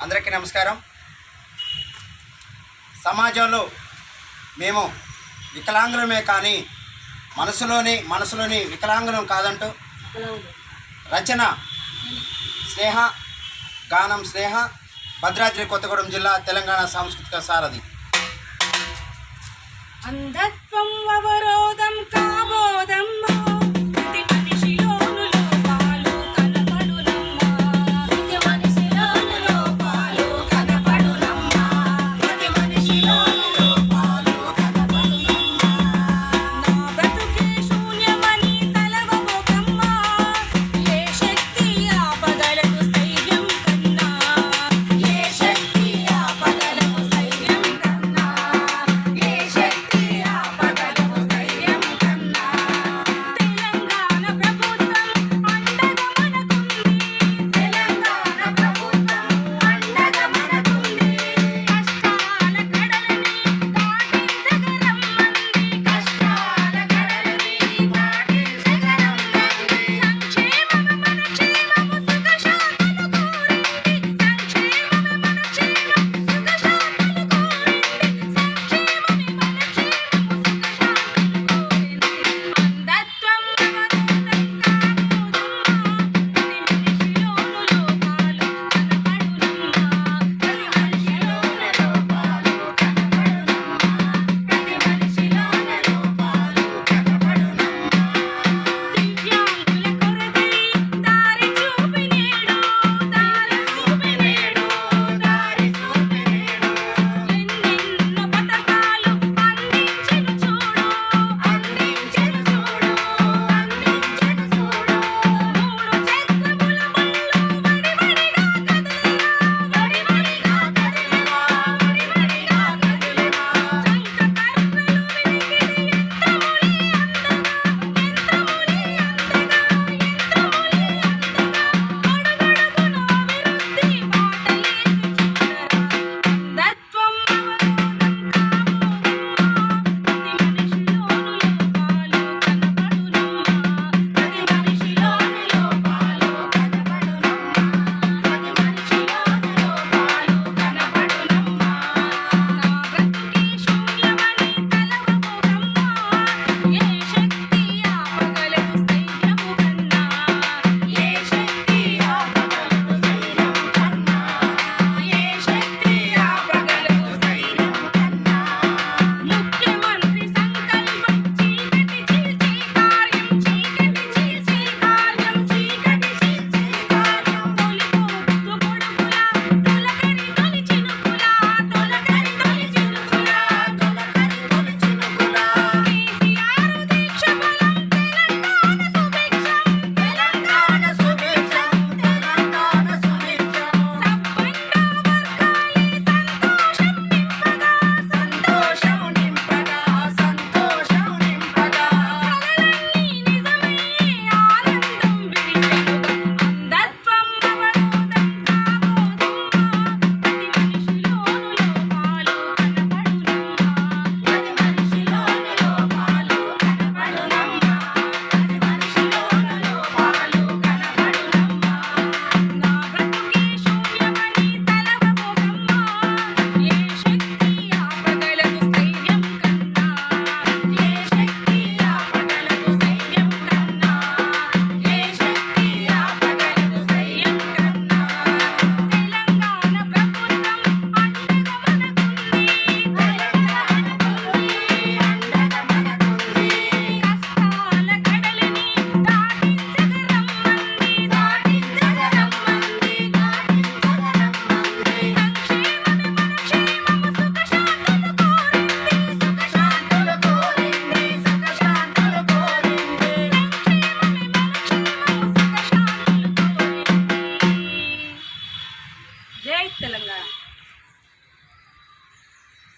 అందరికీ నమస్కారం. సమాజంలో మేము వికలాంగులమే కానీ మనసులోని మనసులోని వికలాంగులం కాదంటూ రచన స్నేహ గానం స్నేహ భద్రాద్రి కొత్తగూడెం జిల్లా తెలంగాణ సాంస్కృతిక సారథి. అంధత్వం అవరోధం కా